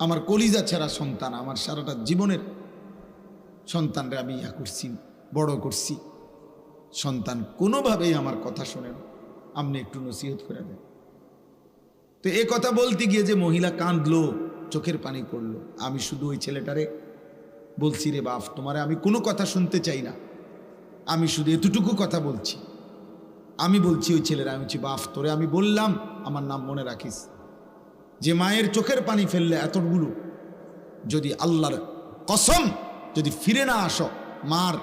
আমার কলিজা ছেঁড়া সন্তান, আমার সারাটা জীবনের সন্তানরে আমি ইয়া করছি, বড় করছি। সন্তান কোনোভাবেই আমার কথা শোনে না। আপনি একটু নসিহত করে দেন। তো এ কথা বলতে গিয়ে যে মহিলা কাঁদলো, চোখের পানি পড়ল, আমি শুধু ওই ছেলেটারে বলছি, রে বাপ, তোমারে আমি কোনো কথা শুনতে চাই না। আমি শুধু এতটুকু কথা বলছি। আমি বলছি, ওই ছেলেরা, আমি বলছি, বাপ, তোরে আমি বললাম, আমার নাম মনে রাখিস। যে মায়ের চোখের পানি ফেললে এতগুলো। যদি আল্লাহর কসম যদি ফিরে না আসো, মার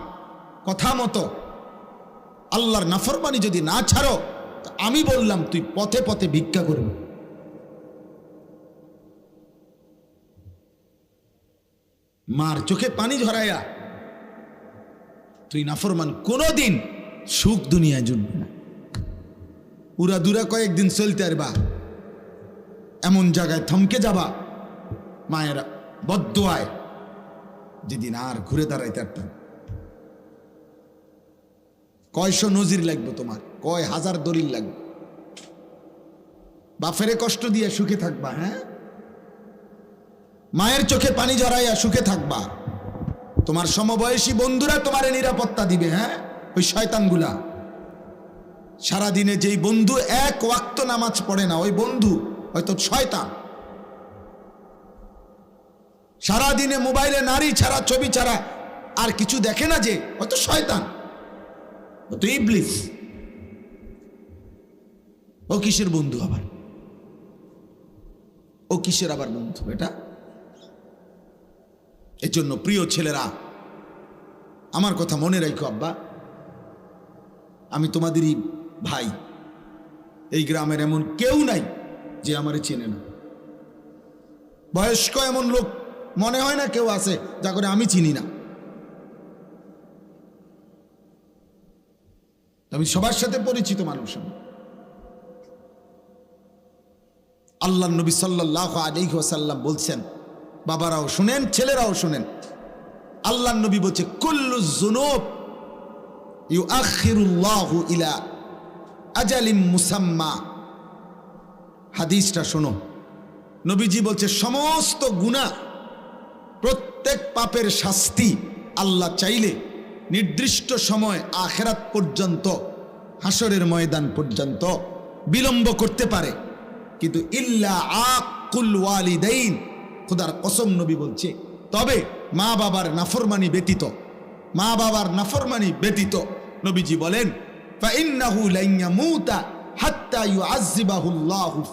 কথা মতো, আল্লাহর নাফরমানি যদি না ছাড়ো আমি বললাম, তুই পথে পথে ভিক্ষা করবি। মার চোখে পানি ঝরাইয়া তুই নাফরমান কোনোদিন সুখ দুনিয়ায় জুটবে না। উড়া দুরা কয়েকদিন চলতে আরবা এমন জায়গায় থমকে যাবা। মায়ের বদুয়ায় যেদিন আর ঘুরে দাঁড়াইতে পারতাম কয়শো নজির লাগবে তোমার, কয় হাজার দলিল লাগবে। বাফেরে কষ্ট দিয়ে সুখে থাকবা হ্যাঁ? মায়ের চোখে পানি জড়াইয়া সুখে থাকবা। তোমার সমবয়সী বন্ধুরা তোমারে নিরাপত্তা দিবে হ্যাঁ? ওই শয়তানগুলা। সারাদিনে যেই বন্ধু এক ওয়াক্ত নামাজ পড়ে না, ওই বন্ধু হয়তো শয়তান সারাদিনে মোবাইলে নারী ছাড়া, ছবি ছাড়া আর কিছু দেখে না যে, হয়তো শয়তান, হয়তো ইবলিস। ও কিসের বন্ধু আবার? ও কিসের আবার বন্ধু এটা এর জন্য প্রিয় ছেলেরা, আমার কথা মনে রাখো আব্বা। আমি তোমাদেরই ভাই। এই গ্রামের এমন কেউ নাই যে আমারে চেনে না। বয়স্ক এমন লোক মনে হয় না কেউ আছে যা করে আমি চিনি না। আমি সবার সাথে পরিচিত মানুষ আমি। আল্লাহ নবী সাল্লাহ আলাইহি ওয়াসাল্লাম বলছেন, বাবারাও শুনেন, ছেলেরাও শুনেন আল্লাহ নবী বলছে, কুল্লু ইলা আজালিম মুসাম্মা। হাদিসটা শোনো। নবীজি বলছে, সমস্ত গুণা প্রত্যেক পাপের শাস্তি আল্লাহ চাইলে নির্দিষ্ট সময় আখেরাত পর্যন্ত হাসরের ময়দান পর্যন্ত বিলম্ব করতে পারে। কিন্তু ইল্লা আকুল ওয়ালিদাইন, খুদার কসম নবী বলছে, তবে মা বাবার নাফরমানি ব্যতীত, মা বাবার নাফরমানি ব্যতীত নবীজি বলেন, ফাইন্নাহু আল্লাহু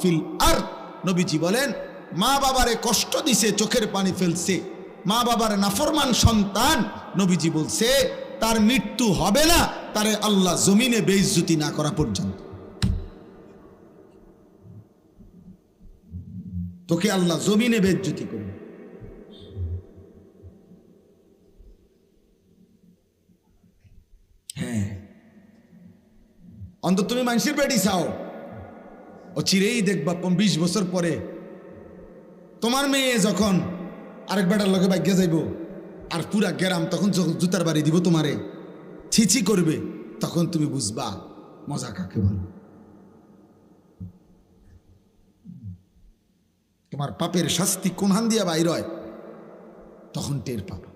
ফিল আরদ। নবীজি বলেন, মা বাবারে কষ্ট দিছে, চোখের পানি ফেলছে। মা বাবার নাফরমান সন্তান, নবীজি বলছে, তার মৃত্যু হবে না, তারে আল্লাহ জমিনে বেইজ্জতি না করা পর্যন্ত। তোকে আল্লাহ জমিনে বেজ্জতি করবে। অন্তত তুমি মানুষের বেডি চাও। ও চিরেই দেখবা বিশ বছর পরে তোমার মেয়ে যখন আরেক বেটার লগে বাইকে যাইব, আর পুরা গেরাম তখন যখন জুতার বাড়ি দিব তোমারে ছিছি করবে, তখন তুমি বুঝবা মজা কাকে বল। তোমার পাপের শাস্তি কোনহান দিয়া বাইর হয়, তখন টের পাবা।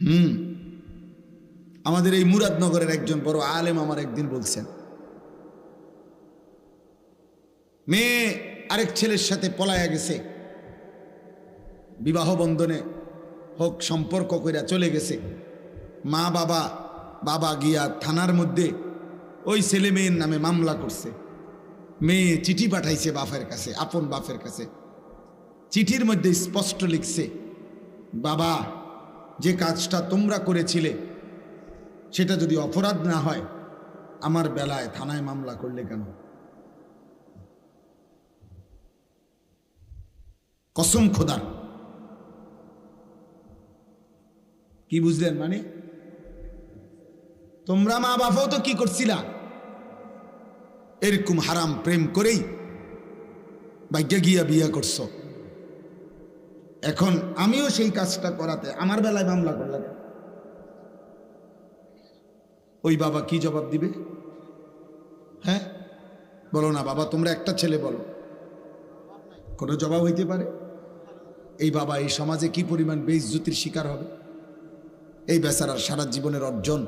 হুম। আমাদের এই মুরাদনগরের একজন বড় আলেম আমার একদিন বলছেন, মেয়ে আরেক ছেলের সাথে পলায়া গেছে। বিবাহ বন্ধনে হোক সম্পর্ক কইরা চলে গেছে। মা বাবা বাবা গিয়া থানার মধ্যে ওই ছেলে মেয়ের নামে মামলা করছে। মেয়ে চিঠি পাঠাইছে বাপের কাছে, আপন বাপের কাছে। চিঠির মধ্যে স্পষ্ট লিখছে, বাবা, যে কাজটা তোমরা করেছিলে সেটা যদি অপরাধ না হয়, আমার বেলায় থানায় মামলা করলে কেন? কসম খোদার। কি বুঝলেন মানে? তোমরা মা বাবাও তো কি করছিলা? এরকম হারাম প্রেম করেই ভাগ্যে গিয়া বিয়া করছ। এখন আমিও সেই কাজটা করাতে আমার বেলায় মামলা করলাম ওই বাবা কি জবাব দিবে? হ্যাঁ? বলো না বাবা, তোমরা একটা ছেলে বলো। কোনো জবাব হইতে পারে? এই বাবা, এই সমাজে কি পরিমাণ বেইজ্জতির শিকার হবে? এই বেচারার সারা জীবনের অর্জন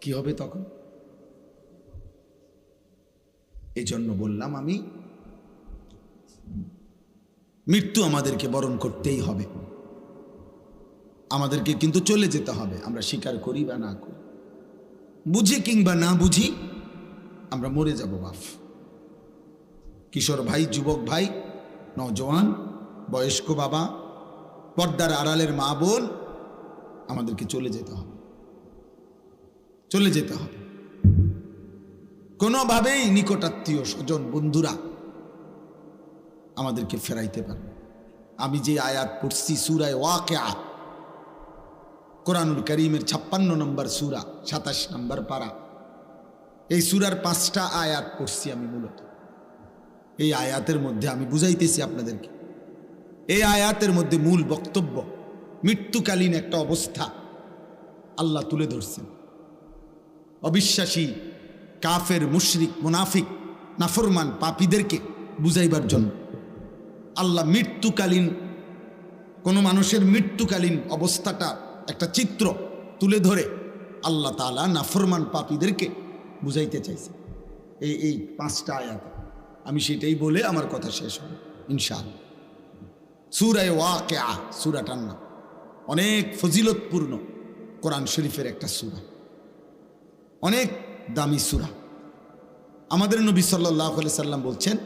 কি হবে তখন? এই জন্য বললাম আমি, মৃত্যু আমাদেরকে বরণ করতেই হবে। আমাদেরকে কিন্তু চলে যেতে হবে। আমরা স্বীকার করি বা না করি। বুঝি কিংবা না বুঝি, আমরা মরে যাব বাপ কিশোর ভাই, যুবক ভাই নজওয়ান বয়স্ক বাবা, পর্দার আড়ালের মা বোন, আমাদেরকে চলে যেতে হবে। চলে যেতে হবে। কোনোভাবেই নিকটাত্মীয় স্বজন, বন্ধুরা আমাদেরকে ফেরাইতে পারবে আমি যে আয়াত পড়ছি, সুরায় ওয়াকে কোরআনুল করিমের ছাপ্পান্ন নম্বর সুরা, সাতাশ নম্বর পারা। এই সুরার পাঁচটা আয়াত পড়ছি আমি মূলত। এই আয়াতের মধ্যে আমি বুঝাইতেছি আপনাদেরকে। এই আয়াতের মধ্যে মূল বক্তব্য, মৃত্যুকালীন একটা অবস্থা আল্লাহ তুলে ধরছেন। অবিশ্বাসী কাফের, মুশরিক, মুনাফিক, নাফরমান পাপীদেরকে বুঝাইবার জন্য। আল্লাহ মৃত্যুকালীন, কোনো মানুষের মৃত্যুকালীন অবস্থাটা একটা চিত্র তুলে ধরে আল্লাহ তালা নাফরমান পাপীদেরকে বুঝাইতে চাইছে। এই এই পাঁচটা আয়াত। আমি সেটাই বলে আমার কথা শেষ হবে ইনশাআল্লাহ। সুরায় ওয়া কে আ সুরাটার নাম। অনেক ফজিলতপূর্ণ কোরআন শরীফের একটা সুরা। অনেক দামি সুরা। আমাদের নবী সাল্লাহ সাল্লাম বলছেন,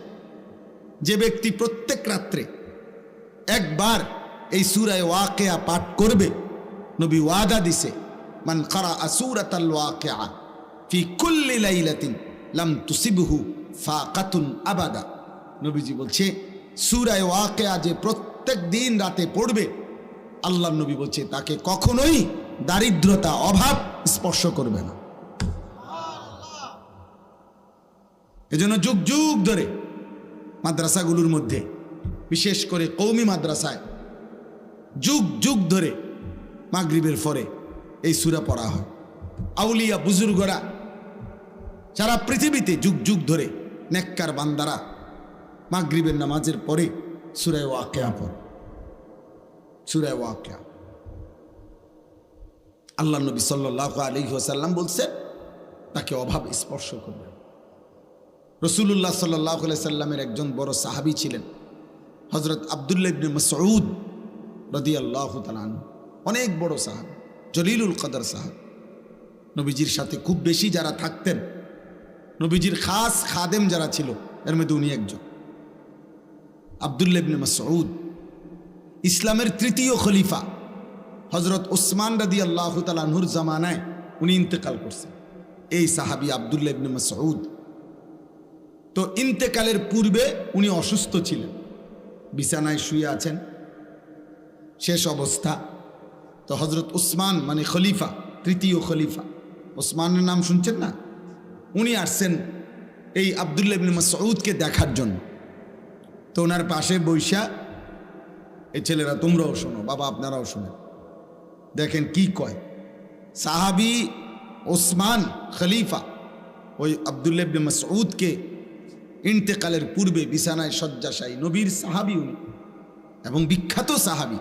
যে ব্যক্তি প্রত্যেক রাত্রে একবার এই সুরায় ওয়াকেয়া পাঠ করবে নবী ওয়াদা দিছে, মান আসুরাতাল ওয়াকেয়া ফি কুল্লি লাইলাতিন লাম তুসিবহু ফাকাতুন আবাদা। নবীজি বলছে, সুরায় ওয়াকেয়া যে প্রত্যেক দিন রাতে পড়বে আল্লাহ নবী বলছে, তাকে কখনোই দারিদ্রতা, অভাব স্পর্শ করবে না। এজন্য যুগ যুগ ধরে মাদ্রাসাগুলোর মধ্যে, বিশেষ করে কৌমি মাদ্রাসায়, যুগ যুগ ধরে মাগরিবের পরে এই সুরা পড়া হয়। আউলিয়া বুজুর্গরা সারা পৃথিবীতে যুগ যুগ ধরে নেককার বান্দারা মাগরিবের নামাজের পরে সুরায় ওয়াকেয়া পড়ে। সুরায় ওয়াকেয়া। আল্লাহ নবী সাল্লাহ আলী সাল্লাম বলছে তাকে অভাব স্পর্শ করবে। রসুল্লাহ সাল্লাহ সাল্লামের একজন বড় সাহাবি ছিলেন হজরত আবদুল্লাহ ইবনে মসউদ রদি আল্লাহ তালান অনেক বড় সাহাব, জলিলুল কদর সাহাব। নবীজির সাথে খুব বেশি যারা থাকতেন, নবীজির খাস খাদেম যারা ছিল, এর মধ্যে উনি একজন। আবদুল্লাহ ইবনে মসউদ, ইসলামের তৃতীয় খলিফা হজরত ওসমান রাদি আল্লাহ তালাহুর জামানায় উনি ইন্তেকাল করছেন। এই সাহাবি আবদুল্লাহ ইবনে মসউদ। তো ইন্তেকালের পূর্বে উনি অসুস্থ ছিলেন, বিছানায় শুয়ে আছেন। শেষ অবস্থা তো হজরত উসমান মানে খলিফা, তৃতীয় খলিফা। ওসমানের নাম শুনছেন না? উনি আসছেন এই আবদুল্লাহ ইবনে মাসউদকে দেখার জন্য। তো ওনার পাশে বৈশা এই ছেলেরা, তোমরাও শোনো, বাবা আপনারাও শোনেন। দেখেন কি কয়। সাহাবি ওসমান খলিফা ওই আবদুল্লাহ ইবনে মাসউদকে ইন্তেকালের পূর্বে বিছানায় শয্যাশায়ী নবীর সাহাবি উনি এবং বিখ্যাত সাহাবি।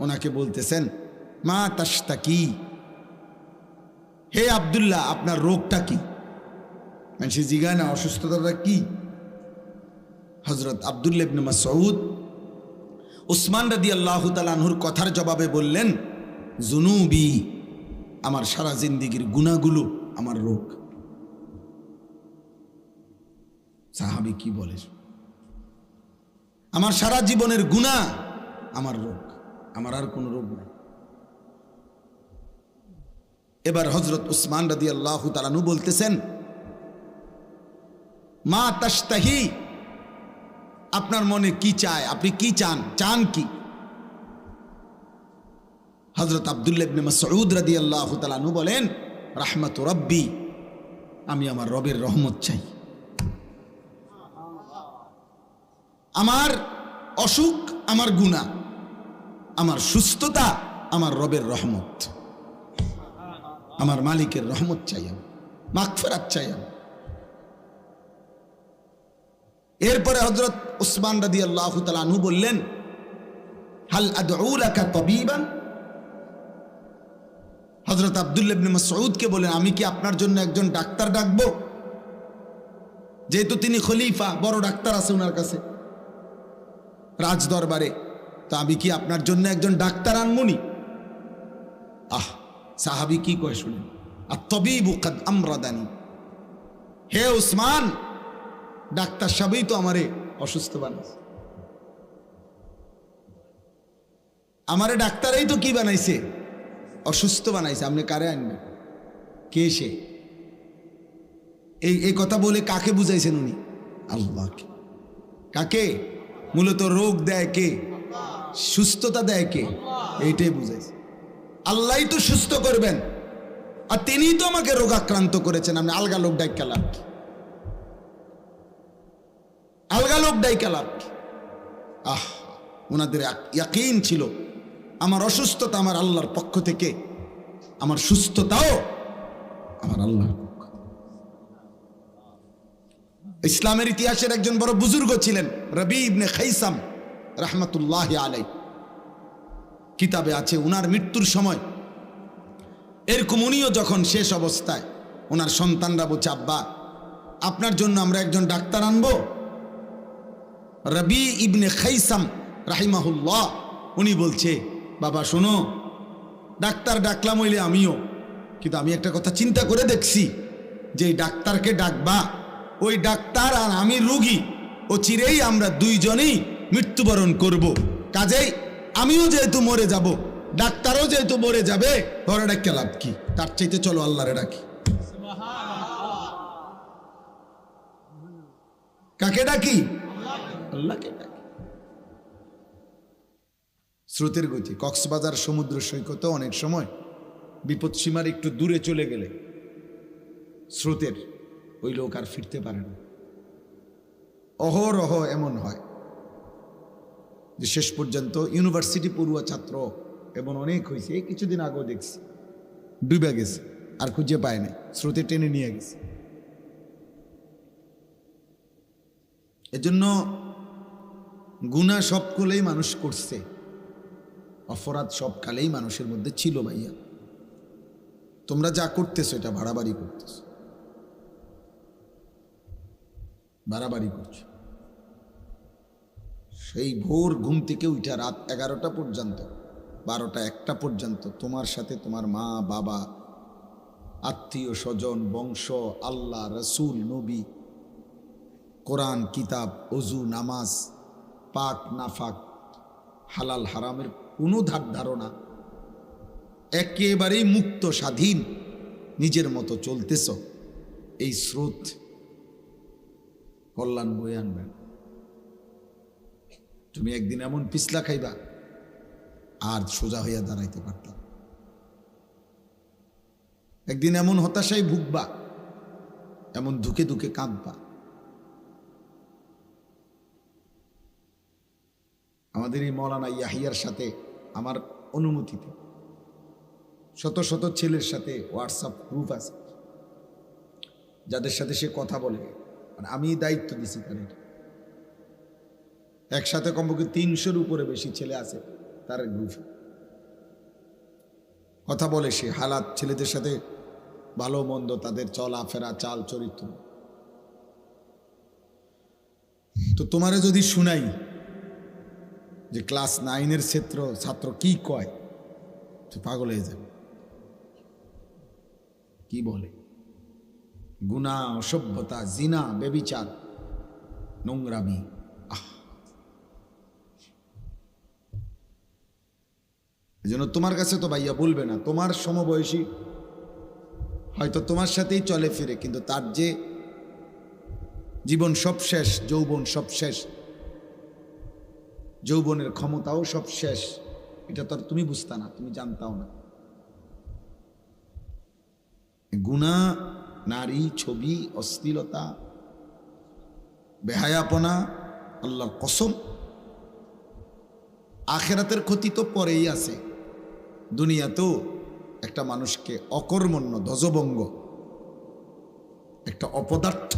ওনাকে বলতেছেন মা তাস্তা কি? হে আবদুল্লাহ, আপনার রোগটা কি? মানুষের জিগায় না, অসুস্থতাটা কি? হজরত আবদুল্লা ইবনে মাসউদ উসমান রাদি আল্লাহ তালানহুর কথার জবাবে বললেন, জুনুবি, আমার সারা জিন্দিগির গুণাগুলো আমার রোগ। সাহাবি কি বলে? আমার সারা জীবনের গুণা আমার রোগ, আমার আর কোনো রোগ নাই। এবার হজরত উসমান রাদি আল্লাহ তালানু বলতেছেন, মা তাস্তাহি আপনার মনে কি চায়? আপনি কি চান? চান কি? হজরত আবদুল্লাবনে মাসউদ রাদি আল্লাহ তালানু বলেন, রাহমাত রব্বি, আমি আমার রবের রহমত চাই। আমার অসুখ, আমার গুণা আমার সুস্থতা, আমার রবের রহমত। আমার মালিকের রহমত চাই আমি, মাগফেরাত চাই আমি। এরপরে হজরত উসমান রাদি আল্লাহ আনহু বললেন, হাল আদউলাকা তবিবান? হজরত আবদুল্লাবনে মসউদকে বলেন আমি কি আপনার জন্য একজন ডাক্তার ডাকবো? যেহেতু তিনি খলিফা, বড় ডাক্তার আছে ওনার কাছে রাজ দরবারে তো আমি কি আপনার জন্য একজন ডাক্তার আনমনি আহ সাহাবি কি কয় শুনেন আর তবিবু কাদ আমরাদানি। হে উসমান, ডাক্তার সাহেবই তো আমারে অসুস্থ বানাইছে। আমারে ডাক্তারই তো কি বানাইছে? অসুস্থ বানাইছে, আপনি কারে আনবেন? কে সে? এই এই কথা বলে কাকে বুঝাইছেন উনি? আল্লাহকে কাকে? মূলত রোগ দেয় কে? সুস্থতা দেয় কে? এইটাই বুঝাইছে। আল্লাহই তো সুস্থ করবেন। আর তিনিই তো আমাকে রোগাক্রান্ত করেছেন। আমি আলগা লোক ডাইকা লাভ আলগা লোক ডাইকা লাভ আহ, ওনাদের ইয়াকিন ছিল। আমার অসুস্থতা আমার আল্লাহর পক্ষ থেকে, আমার সুস্থতাও আমার আল্লাহর পক্ষ ইসলামের ইতিহাসের একজন বড় বুজুর্গ ছিলেন, রবি ইবনে খাইসাম, রহমতুল্লাহ আলাই কিতাবে আছে উনার মৃত্যুর সময় এরকম উনিও যখন শেষ অবস্থায় ওনার সন্তানরা বলছে, আব্বা, আপনার জন্য আমরা একজন ডাক্তার আনব রবি ইবনে খাইসাম রাহিমাহুল্লাহ, উনি বলছে, বাবা, শোনো, ডাক্তার ডাকলাম হইলে আমিও, কিন্তু আমি একটা কথা চিন্তা করে দেখছি, যে ডাক্তারকে ডাকবা, ওই ডাক্তার আর আমি রুগী, ও চিরেই আমরা দুইজনেই মৃত্যুবরণ করব। কাজেই আমিও যেহেতু মরে যাব, ডাক্তারও যেহেতু মরে যাবে ধরে ডাক্কে লাভ কি? তার চাইতে চলো আল্লাহরে ডাকি। কাকে ডাকি? আল্লাহকে স্রোতের গতি, কক্সবাজার সমুদ্র সৈকতে অনেক সময় বিপদ সীমার একটু দূরে চলে গেলে স্রোতের ওই লোক আর ফিরতে পারে না। অহরহ এমন হয়। যে শেষ পর্যন্ত ইউনিভার্সিটি পড়ুয়া ছাত্র এবং অনেক হয়েছে এই কিছুদিন আগেও দেখছি। ডুবে গেছে, আর খুঁজে পায় নাই, স্রোতে টেনে নিয়ে গেছে। এজন্য গুণা সব কালেই মানুষ করছে, অপরাধ সব কালেই মানুষের মধ্যে ছিল ভাইয়া। তোমরা যা করতেছো, এটা ভাড়াবাড়ি করতেছো। বাড়াবাড়ি করছ। সেই ভোর ঘুম থেকে উঠে রাত এগারোটা পর্যন্ত, বারোটা একটা পর্যন্ত তোমার সাথে তোমার মা, বাবা, আত্মীয়, স্বজন, বংশ, আল্লাহ, রসুল, নবী, কোরআন, কিতাব অজু নামাজ, পাক, নাফাক, হালাল, হারামের কোনো ধার ধারণা, একেবারেই মুক্ত, স্বাধীন, নিজের মতো চলতেছ, এই স্রোত কল্যাণ বয়ে আনবেন তুমি একদিন এমন পিছলা খাইবা, আর সোজা হইয়া দাঁড়াইতে পারতাম একদিন এমন হতাশায় ভুগবা, এমন ধুকে ধুকে কাঁদবা। আমাদের এই মৌলানা ইয়াহিয়ার সাথে আমার অনুমতিতে, শত শত ছেলের সাথে হোয়াটসঅ্যাপ গ্রুপ আছে, যাদের সাথে সে কথা বলে। আমি দায়িত্ব দিছি তাদের। একসাথে কমপক্ষে তিনশোর উপরে বেশি ছেলে আছে, তার গ্রুপে কথা বলে সে, হালাত ছেলেদের সাথে ভালো মন্দ, তাদের চলাফেরা চাল চরিত্র। তো তোমারে যদি শুনাই যে ক্লাস নাইনের ক্ষেত্র ছাত্র কি কয়, তো পাগল হয়ে যাবে। কি বলে? গুণা, অসভ্যতা, জিনা, বেবিচার, নোংরামি আহ এই জন্য তোমার কাছে তো ভাইয়া বলবে না, তোমার সমবয়সী। হয়তো তোমার সাথেই চলে ফিরে, কিন্তু তার যে জীবন সব শেষ, যৌবন সব শেষ, যৌবনের ক্ষমতাও সব শেষ, এটা তো আর তুমি বুঝতা না, তুমি জানতাও না। গুণা, নারী, ছবি, অশ্লীলতা, বেহায়াপনা, আল্লাহর কসম, আখেরাতের ক্ষতি তো পরেই আছে। দুনিয়াতেও একটা মানুষকে অকর্মণ্য, ধ্বজভঙ্গ, একটা অপদার্থ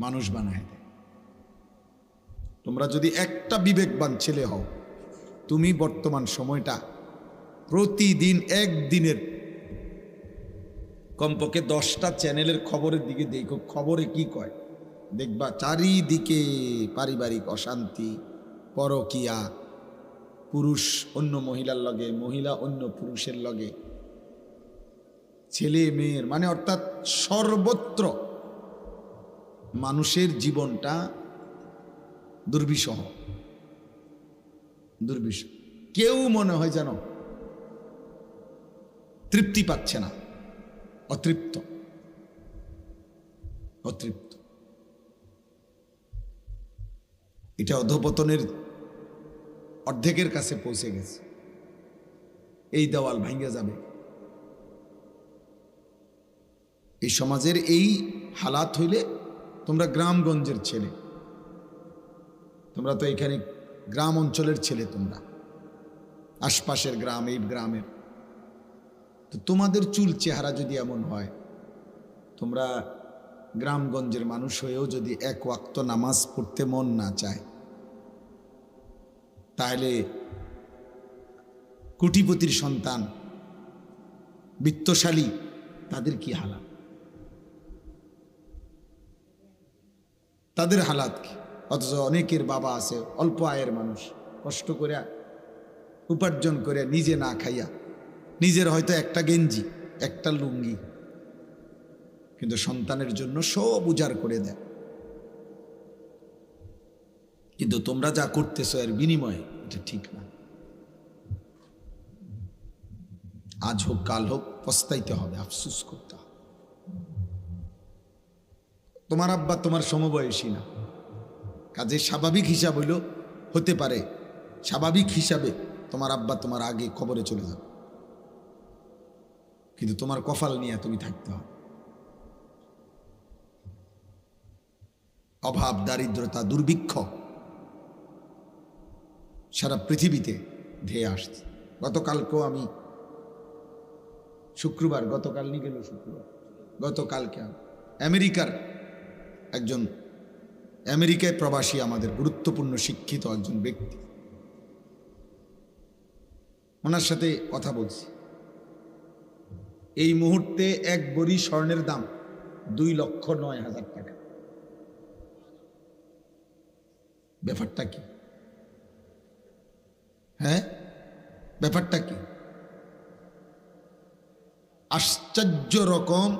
মানুষ বানায় তোমরা যদি একটা বিবেকবান ছেলে হও, তুমি বর্তমান সময়টা প্রতিদিন একদিনের কমপক্ষে দশটা চ্যানেলের খবরের দিকে দেখো। খবরে কি কয়? দেখবা চারিদিকে পারিবারিক অশান্তি, পরকিয়া পুরুষ অন্য মহিলার লগে, মহিলা অন্য পুরুষের লগে। ছেলে, মেয়ের মানে অর্থাৎ সর্বত্র মানুষের জীবনটা দুর্বিষহ। দুর্বিষহ। কেউ মনে হয় যেন তৃপ্তি পাচ্ছে না। অতৃপ্ত। অতৃপ্ত। এটা অধপতনের অর্ধেকের কাছে পৌঁছে গেছে। এই দেওয়াল ভাঙ্গে যাবে। এই সমাজের এই হালাত হইলে তোমরা গ্রামগঞ্জের ছেলে। তোমরা তো এখানে গ্রাম অঞ্চলের ছেলে তোমরা। আশপাশের গ্রাম, এই গ্রামের। তো তোমাদের চুল চেহারা যদি এমন হয়, তোমরা গ্রামগঞ্জের মানুষ হয়েও যদি এক ওয়াক্ত নামাজ পড়তে মন না চায় তাহলে কোটিপতির সন্তান, বিত্তশালী, তাদের কি হালাত? তাদের হালাত কি? অথচ অনেকের বাবা আছে, অল্প আয়ের মানুষ, কষ্ট করে উপার্জন করে নিজে না খাইয়া, নিজের হয়তো একটা গেঞ্জি, একটা লুঙ্গি, কিন্তু সন্তানের জন্য সব উজাড় করে দেয়। কিন্তু তোমরা যা করতেছো এর বিনিময়ে এটা ঠিক না। আজ হোক, কাল হোক, পস্তাইতে হবে, আফসুস করতে হবে। তোমার আব্বা তোমার সমবয়সী না। কাজে স্বাভাবিক হিসাব হইল হতে পারে, স্বাভাবিক হিসাবে তোমার আব্বা তোমার আগে খবরে চলে যাবে। কিন্তু তোমার কফাল নিয়ে তুমি থাকতে হবে। অভাব, দারিদ্রতা, দুর্ভিক্ষ সারা পৃথিবীতে ধেয়ে আসছে। গতকালকেও আমি শুক্রবার, গতকাল নিয়ে গেল শুক্রবার, গতকালকে আমি। আমেরিকার একজন, আমেরিকায় প্রবাসী আমাদের গুরুত্বপূর্ণ শিক্ষিত একজন ব্যক্তি। ওনার সাথে কথা বলছি। এই মুহূর্তে এক বড়ি স্বর্ণের দাম দুই লক্ষ নয় হাজার টাকা। ব্যাপারটা কি? হ্যাঁ? ব্যাপারটা কি? আশ্চর্য রকম।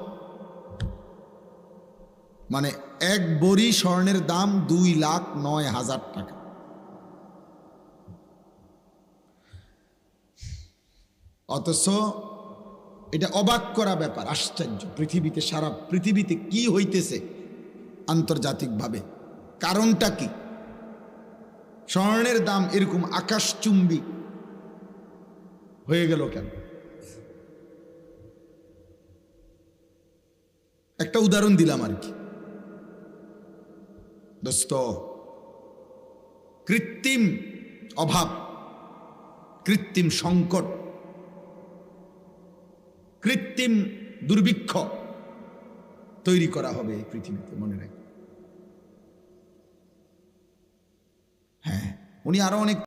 মানে এক বড়ি স্বর্ণের দাম দুই লাখ নয় হাজার টাকা। অথচ এটা অবাক করা ব্যাপার, আশ্চর্য। পৃথিবীতে, সারা পৃথিবীতে কি হইতেছে আন্তর্জাতিকভাবে? কারণটা কি? স্বর্ণের দাম এরকম আকাশচুম্বী হয়ে গেল কেন? একটা উদাহরণ দিলাম আর কি। দোস্ত, কৃত্রিম অভাব, কৃত্রিম সংকট, কৃত্রিম দুর্ভিক্ষ তৈরি করা হবে এই পৃথিবীতে, মনে রাখি হ্যাঁ উনি আরও অনেক